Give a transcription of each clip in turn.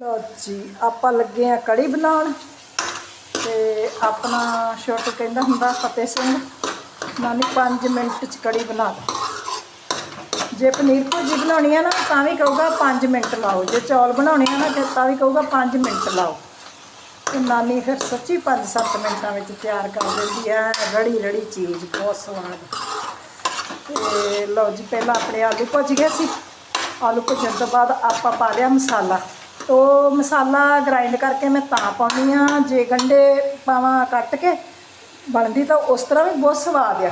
ਲਓ ਜੀ, ਆਪਾਂ ਲੱਗੇ ਆ ਕੜੀ ਬਣਾਉਣ ਤੇ ਆਪਣਾ ਛੋਟੂ ਕਹਿੰਦਾ ਹੁੰਦਾ ਫਤਿਹ ਸਿੰਘ, ਨਾਨੀ 5 ਮਿੰਟ ਚ ਕੜੀ ਬਣਾ ਦੇ। ਜੇ ਪਨੀਰ ਭੁਰਜੀ ਬਣਾਉਣੀ ਆ ਨਾ, ਤਾਂ ਵੀ ਕਹੂਗਾ 5 ਮਿੰਟ ਲਾਓ। ਜੇ ਚੌਲ ਬਣਾਉਣੇ ਆ ਨਾ, ਤੇ ਤਾਂ ਵੀ ਕਹੂਗਾ 5 ਮਿੰਟ ਲਾਓ। ਤੇ ਨਾਨੀ ਫਿਰ ਸੱਚੀ 5-7 ਮਿੰਟਾਂ ਵਿੱਚ ਤਿਆਰ ਕਰ ਦਿੰਦੀ ਐ ਰੜੀ ਰੜੀ ਚੀਜ਼, ਬਹੁਤ ਸਵਾਦ। ਤੇ ਲਓ ਜੀ, ਪਹਿਲਾਂ ਆਪਣੇ ਆਲੂ ਭੁੱਜ ਗਏ ਸੀ। ਆਲੂ ਭੁੱਜਣ ਤੋਂ ਬਾਅਦ ਆਪਾਂ ਪਾ ਲਿਆ ਮਸਾਲਾ। ਉਹ ਮਸਾਲਾ ਗ੍ਰਾਈਂਡ ਕਰਕੇ ਮੈਂ ਤਾਂ ਪਾਉਣੀ ਆ ਜੇ ਗੰਡੇ ਪਾਵਾਂ ਕੱਟ ਕੇ ਬਣਦੀ ਤਾਂ ਉਸ ਤਰ੍ਹਾਂ ਵੀ ਬਹੁਤ ਸਵਾਦ ਆ।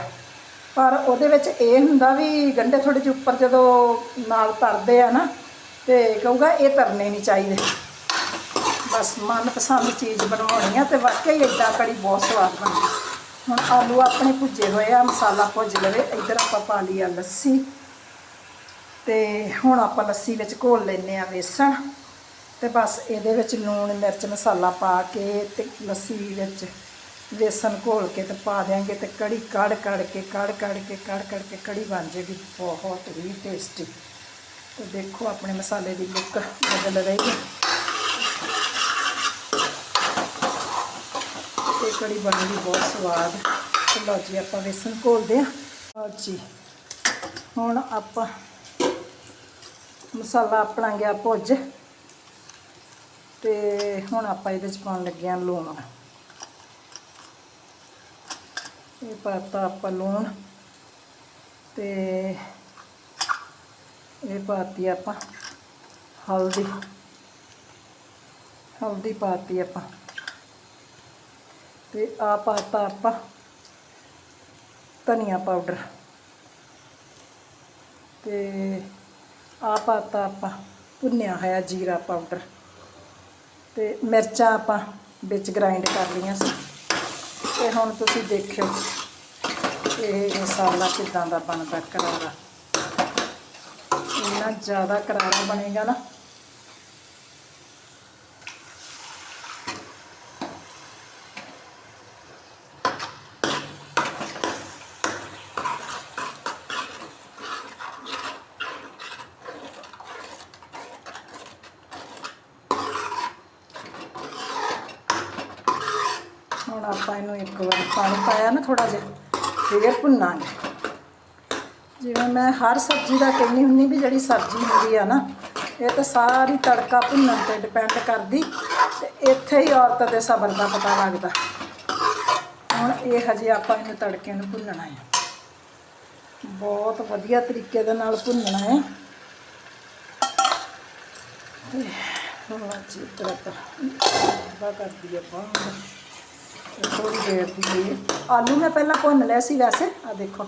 ਪਰ ਉਹਦੇ ਵਿੱਚ ਇਹ ਹੁੰਦਾ ਵੀ ਗੰਡੇ ਥੋੜੇ ਜਿਹੇ ਉੱਪਰ ਜਦੋਂ ਨਾਲ ਤਰਦੇ ਆ ਨਾ, ਤੇ ਕਹੂਗਾ ਇਹ ਤਰਨੇ ਨਹੀਂ ਚਾਹੀਦੇ। ਬਸ ਮਨਪਸੰਦ ਚੀਜ਼ ਬਣਾਉਣੀ ਆ ਤੇ ਵਾਕਈ ਇਦਾਂ ਕੜੀ ਬਹੁਤ ਸਵਾਦ ਬਣਦੀ। ਹੁਣ ਆਲੂ ਆਪਣੇ ਭੁੱਜੇ ਹੋਏ ਆ, ਮਸਾਲਾ ਭੁੱਜ ਲਵੇ, ਇੱਧਰ ਆਪਾਂ ਪਾ ਲਈ ਆ ਲੱਸੀ। ਤੇ ਹੁਣ ਆਪਾਂ ਲੱਸੀ ਵਿੱਚ ਘੋਲ ਲੈਨੇ ਆ ਵੇਸਣ। ਤੇ ਬਸ ਇਹਦੇ ਵਿੱਚ ਲੂਣ, ਮਿਰਚ, ਮਸਾਲਾ ਪਾ ਕੇ ਤੇ ਲੱਸੀ ਵਿੱਚ ਵੇਸਣ ਘੋਲ ਕੇ ਤੇ ਪਾ ਦਿਆਂਗੇ ਤੇ ਕੜੀ ਕੜ ਕੜ ਕੇ, ਕੜ ਕੜ ਕੇ, ਕੜ ਕੜ ਕੇ ਕੜੀ ਬਣ ਜੇਗੀ ਬਹੁਤ ਹੀ ਟੇਸਟੀ ਤੇ ਦੇਖੋ ਆਪਣੇ ਮਸਾਲੇ ਦੀ ਲੁੱਕ ਬਦਲ ਰਹੀ ਹੈ। ਤੇ ਕੜੀ ਬਣੇਗੀ ਬਹੁਤ ਸਵਾਦ ਲਓ ਜੀ, ਆਪਾਂ ਵੇਸਣ ਘੋਲਦੇ ਹਾਂ। ਲਓ ਜੀ, ਹੁਣ ਆਪਾਂ ਮਸਾਲਾ ਆਪਣਾ ਗਿਆ ਭੁੱਜ। ਤੇ ਹੁਣ ਆਪਾਂ ਇਹਦੇ ਚ ਪਾਉਣ ਲੱਗੇ ਹਾਂ ਲੂਣ। ਇਹ ਪਾਤਾ ਆਪਾਂ ਲੂਣ ਤੇ ਇਹ ਪਾਤੀ ਆਪਾਂ ਹਲਦੀ। ਹਲਦੀ ਪਾਤੀ ਆਪਾਂ ਤੇ ਆ ਪਾਤਾ ਆਪਾਂ ਧਨੀਆ ਪਾਊਡਰ। ਤੇ ਆ ਪਾਤਾ ਆਪਾਂ ਭੁੰਨਿਆ ਹੋਇਆ ਜੀਰਾ ਪਾਊਡਰ। ਤੇ ਮਿਰਚਾਂ ਆਪਾਂ ਵਿੱਚ ਗ੍ਰਾਈਂਡ ਕਰ ਲਈਆਂ ਸੀ। ਤੇ ਹੁਣ ਤੁਸੀਂ ਦੇਖਿਓ ਇਹ ਮਸਾਲਾ ਕਿਦਾਂ ਦਾ ਬਣਦਾ, ਕਰਾਰਾ। ਇੰਨਾ ਜ਼ਿਆਦਾ ਕਰਾਰਾ ਬਣੇਗਾ ਨਾ। ਹੁਣ ਆਪਾਂ ਇਹਨੂੰ ਇੱਕ ਵਾਰ ਪਾਣੀ ਪਾਇਆ ਨਾ ਥੋੜਾ ਜਿਹਾ ਫਿਰ ਭੁੰਨਾਂਗੇ ਜਿਵੇਂ ਮੈਂ ਹਰ ਸਬਜ਼ੀ ਦਾ ਕਹਿੰਦੀ ਹੁੰਦੀ ਵੀ ਜਿਹੜੀ ਸਬਜ਼ੀ ਹੁੰਦੀ ਆ ਨਾ, ਇਹ ਤਾਂ ਸਾਰੀ ਤੜਕਾ ਭੁੰਨਣ ਤੇ ਡਿਪੈਂਡ ਕਰਦੀ, ਤੇ ਇੱਥੇ ਹੀ ਔਰਤ ਦੇ ਸਬਰ ਦਾ ਪਤਾ ਲੱਗਦਾ। ਹੁਣ ਇਹ ਹਜੇ ਆਪਾਂ ਇਹਨੂੰ ਤੜਕੇ ਨੂੰ ਭੁੰਨਣਾ ਹੈ ਬਹੁਤ ਵਧੀਆ ਤਰੀਕੇ ਦੇ ਨਾਲ ਭੁੰਨਣਾ ਹੈ ਤੇ ਜੀ, ਤਰ੍ਹਾਂ ਬਾ ਕਰਦੀ ਆਪਾਂ ਥੋੜੀ ਦੇਰ ਦੀ ਲਈ ਆਲੂ ਮੈਂ ਪਹਿਲਾਂ ਭੁੰਨ ਲਿਆ ਸੀ ਵੈਸੇ ਆ ਦੇਖੋ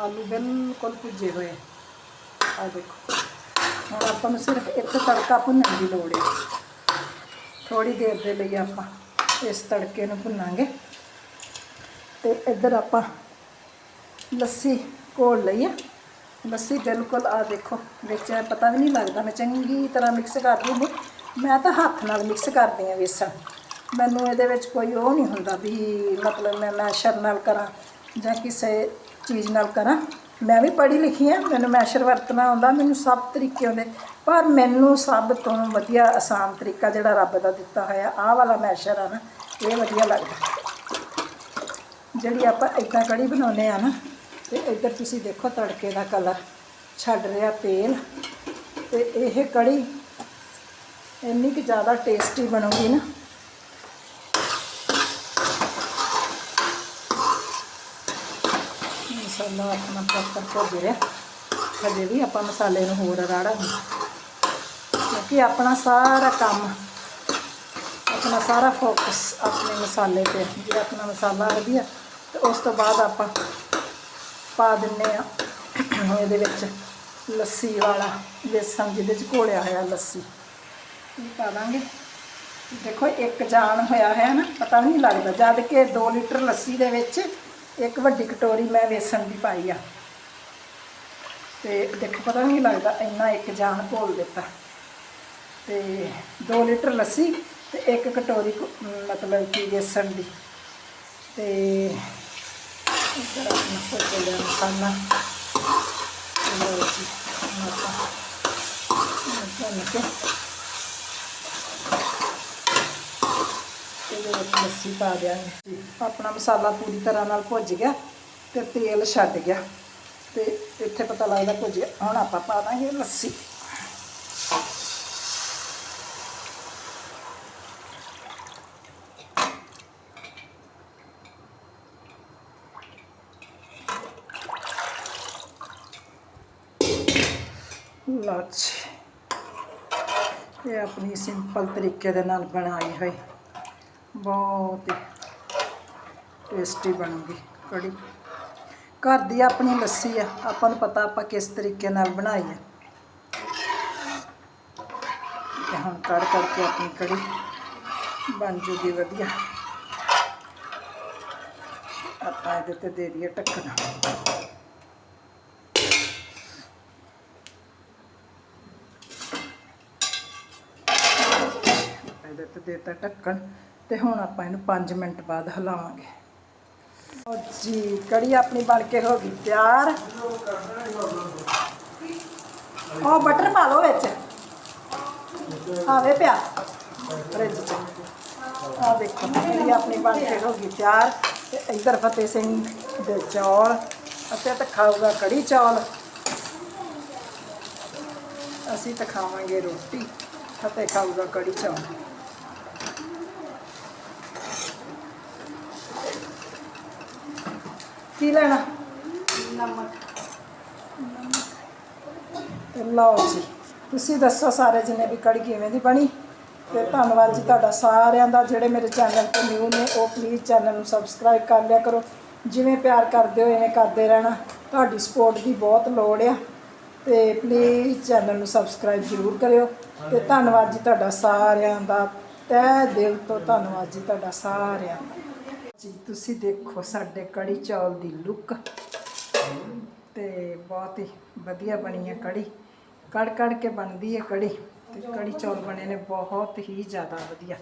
ਆਲੂ ਬਿਲਕੁਲ ਭੁੱਜੇ ਹੋਏ ਆ ਦੇਖੋ ਹੁਣ ਆਪਾਂ ਨੂੰ ਸਿਰਫ ਇੱਕ ਤੜਕਾ ਭੁੰਨਣ ਦੀ ਲੋੜ ਹੈ ਥੋੜੀ ਦੇਰ ਦੇ ਲਈ ਆਪਾਂ ਇਸ ਤੜਕੇ ਨੂੰ ਭੁੰਨਾਂਗੇ ਤੇ ਇੱਧਰ ਆਪਾਂ ਲੱਸੀ ਘੋਲ ਲਈ ਆ ਲੱਸੀ ਬਿਲਕੁਲ ਆ ਦੇਖੋ ਵਿੱਚ ਐਂ ਪਤਾ ਵੀ ਨਹੀਂ ਲੱਗਦਾ ਮੈਂ ਚੰਗੀ ਤਰ੍ਹਾਂ ਮਿਕਸ ਕਰਦੀ ਹੁੰਦੀ ਮੈਂ ਤਾਂ ਹੱਥ ਨਾਲ ਮਿਕਸ ਕਰਦੀ ਆ ਵੇਸਣ ਮੈਨੂੰ ਇਹਦੇ ਵਿੱਚ ਕੋਈ ਉਹ ਨਹੀਂ ਹੁੰਦਾ ਵੀ ਮਤਲਬ ਮੈਂ ਮੈਸ਼ਰ ਨਾਲ ਕਰਾਂ ਜਾਂ ਕਿਸੇ ਚੀਜ਼ ਨਾਲ ਕਰਾਂ। ਮੈਂ ਵੀ ਪੜ੍ਹੀ ਲਿਖੀ ਆ ਮੈਨੂੰ ਮੈਸ਼ਰ ਵਰਤਣਾ ਆਉਂਦਾ, ਮੈਨੂੰ ਸਭ ਤਰੀਕੇ ਆਉਂਦੇ। ਪਰ ਮੈਨੂੰ ਸਭ ਤੋਂ ਵਧੀਆ ਆਸਾਨ ਤਰੀਕਾ ਜਿਹੜਾ ਰੱਬ ਦਾ ਦਿੱਤਾ ਹੋਇਆ, ਆਹ ਵਾਲਾ ਮੈਸ਼ਰ ਆ ਨਾ, ਇਹ ਵਧੀਆ ਲੱਗਦਾ। ਜਿਹੜੀ ਆਪਾਂ ਇਦਾਂ ਕੜੀ ਬਣਾਉਂਦੇ ਆ ਨਾ, ਤੇ ਇੱਧਰ ਤੁਸੀਂ ਦੇਖੋ ਤੜਕੇ ਦਾ ਕਲਰ, ਛੱਡ ਰਿਹਾ ਤੇਲ। ਤੇ ਇਹ ਕੜੀ ਇੰਨੀ ਕਿ ਜ਼ਿਆਦਾ ਟੇਸਟੀ ਬਣੂਗੀ ਨਾ ਮਸਾਲਾ ਆਪਣਾ ਪ੍ਰੋਪਰ ਭੁੱਜ ਰਿਹਾ ਹਜੇ ਵੀ ਆਪਾਂ ਮਸਾਲੇ ਨੂੰ ਹੋਰ ਰਾੜਾਂਗੇ। ਕਿਉਂਕਿ ਆਪਣਾ ਸਾਰਾ ਕੰਮ, ਆਪਣਾ ਸਾਰਾ ਫੋਕਸ ਆਪਣੇ ਮਸਾਲੇ ਤੇ ਜੇ ਆਪਣਾ ਮਸਾਲਾ ਵਧੀਆ, ਤੇ ਉਸ ਤੋਂ ਬਾਅਦ ਆਪਾਂ ਪਾ ਦਿੰਨੇ ਆ ਇਹਦੇ ਵਿੱਚ ਲੱਸੀ ਵਾਲਾ ਵੇਸਣ ਜਿਹਦੇ ਚ ਘੋਲਿਆ ਹੋਇਆ ਲੱਸੀ। ਇਹ ਪਾ ਦਾਂਗੇ। ਦੇਖੋ, ਇੱਕ ਜਾਨ ਹੋਇਆ ਹੈ ਨਾ, ਪਤਾ ਨਹੀਂ ਲੱਗਦਾ। ਜਦ ਕਿ 2 ਲੀਟਰ ਲੱਸੀ ਦੇ ਵਿੱਚ ਇੱਕ ਵੱਡੀ ਕਟੋਰੀ ਮੈਂ ਵੇਸਣ ਦੀ ਪਾਈ ਆ। ਤੇ ਦੇਖੋ, ਪਤਾ ਨਹੀਂ ਲੱਗਦਾ ਇੰਨਾ ਇੱਕ ਜਾਨ ਘੋਲ ਦਿੱਤਾ। ਤੇ 2 ਲੀਟਰ ਲੱਸੀ ਤੇ ਇੱਕ ਕਟੋਰੀ ਮਤਲਬ ਕਿ ਵੇਸਣ ਦੀ। ਤੇ ਇੱਧਰ ਆਪਣਾ ਫੋਟੋ ਲਿਆ ਮਸਾਲਾ ਲਓ ਜੀ ਹੁਣ ਆਪਾਂ ਭੁੰਨ ਕੇ ਵਿੱਚ ਲੱਸੀ ਪਾ ਦਿਆਂਗੇ ਆਪਣਾ ਮਸਾਲਾ ਪੂਰੀ ਤਰ੍ਹਾਂ ਨਾਲ ਭੁੱਜ ਗਿਆ ਤੇ ਤੇਲ ਛੱਡ ਗਿਆ। ਤੇ ਇੱਥੇ ਪਤਾ ਲੱਗਦਾ ਭੁੱਜ ਗਿਆ ਹੁਣ ਆਪਾਂ ਪਾ ਦਾਂਗੇ ਲੱਸੀ। ਲਓ ਜੀ। ਇਹ ਆਪਣੀ ਸਿੰਪਲ ਤਰੀਕੇ ਦੇ ਨਾਲ ਬਣਾਈ ਹੋਈ। ਬਹੁਤ ਹੀ ਟੇਸਟੀ ਬਣੂਗੀ ਕੜੀ। ਘਰ ਦੀ ਆਪਣੀ ਲੱਸੀ ਆ, ਆਪਾਂ ਨੂੰ ਪਤਾ ਆਪਾਂ ਕਿਸ ਤਰੀਕੇ ਨਾਲ ਬਣਾਈ ਹੈ ਤੇ ਹੁਣ ਕੜ ਕੜ ਆਪਣੀ ਕੜੀ ਬਣ ਜੂਗੀ ਵਧੀਆ। ਆਪਾਂ ਇਹਦੇ ਤੇ ਦੇ ਦਈਏ ਢੱਕਣ। ਇਹਦੇ ਤੇ ਦੇਤਾ ਢੱਕਣ। ਤੇ ਹੁਣ ਆਪਾਂ ਇਹਨੂੰ 5 ਮਿੰਟ ਬਾਅਦ ਹਿਲਾਵਾਂਗੇ। ਲਓ ਜੀ, ਕੜੀ ਆਪਣੀ ਬਣ ਕੇ ਹੋ ਗਈ ਤਿਆਰ। ਉਹ ਬਟਰ ਪਾ ਲਓ ਵਿੱਚ। ਆਵੇ ਪਿਆ। ਫ੍ਰਿਜ ਚ। ਆ ਦੇਖੋ, ਕੜੀ ਆਪਣੀ ਬਣ ਕੇ ਹੋ ਗਈ ਤਿਆਰ। ਤੇ ਇੱਧਰ ਫਤਿਹ ਸਿੰਘ ਦੇ ਚੌਲ। ਅਤੇ ਤਾਂ ਖਾਊਗਾ ਕੜੀ ਚੌਲ। ਅਸੀਂ ਤਾਂ ਖਾਵਾਂਗੇ ਰੋਟੀ। ਫਤਿਹ ਖਾਊਗਾ ਕੜੀ ਚੌਲ। ਕੀ ਲੈਣਾ? ਨਮਕ। ਤੇ ਲਓ ਜੀ ਤੁਸੀਂ ਦੱਸੋ ਸਾਰੇ ਜਿੰਨੇ ਵੀ ਕੜੀ ਕਿਵੇਂ ਦੀ ਬਣੀ। ਤੇ ਧੰਨਵਾਦ ਜੀ ਤੁਹਾਡਾ ਸਾਰਿਆਂ ਦਾ ਜਿਹੜੇ ਮੇਰੇ ਚੈਨਲ ਤੇ ਨਿਊ ਨੇ ਉਹ ਪਲੀਜ਼ ਚੈਨਲ ਨੂੰ ਸਬਸਕ੍ਰਾਈਬ ਕਰ ਲਿਆ ਕਰੋ। ਜਿਵੇਂ ਪਿਆਰ ਕਰਦੇ ਹੋ ਐਵੇਂ ਕਰਦੇ ਰਹਿਣਾ। ਤੁਹਾਡੀ ਸਪੋਰਟ ਦੀ ਬਹੁਤ ਲੋੜ ਆ। ਤੇ ਪਲੀਜ਼ ਚੈਨਲ ਨੂੰ ਸਬਸਕ੍ਰਾਈਬ ਜ਼ਰੂਰ ਕਰਿਓ। ਤੇ ਧੰਨਵਾਦ ਜੀ ਤੁਹਾਡਾ ਸਾਰਿਆਂ ਦਾ। ਤਹਿ ਦਿਲ ਤੋਂ ਧੰਨਵਾਦ ਜੀ ਤੁਹਾਡਾ ਸਾਰਿਆਂ ਦਾ। ਜੀ, ਤੁਸੀਂ ਦੇਖੋ ਸਾਡੇ ਕੜੀ ਚੌਲ ਦੀ ਲੁੱਕ ਤੇ ਬਹੁਤ ਹੀ ਵਧੀਆ ਬਣੀ ਹੈ ਕੜੀ। ਕੜ ਕੜ ਕੇ ਬਣਦੀ ਹੈ ਕੜੀ। ਤੇ ਕੜੀ ਚੌਲ ਬਣੇ ਨੇ ਬਹੁਤ ਹੀ ਜ਼ਿਆਦਾ ਵਧੀਆ।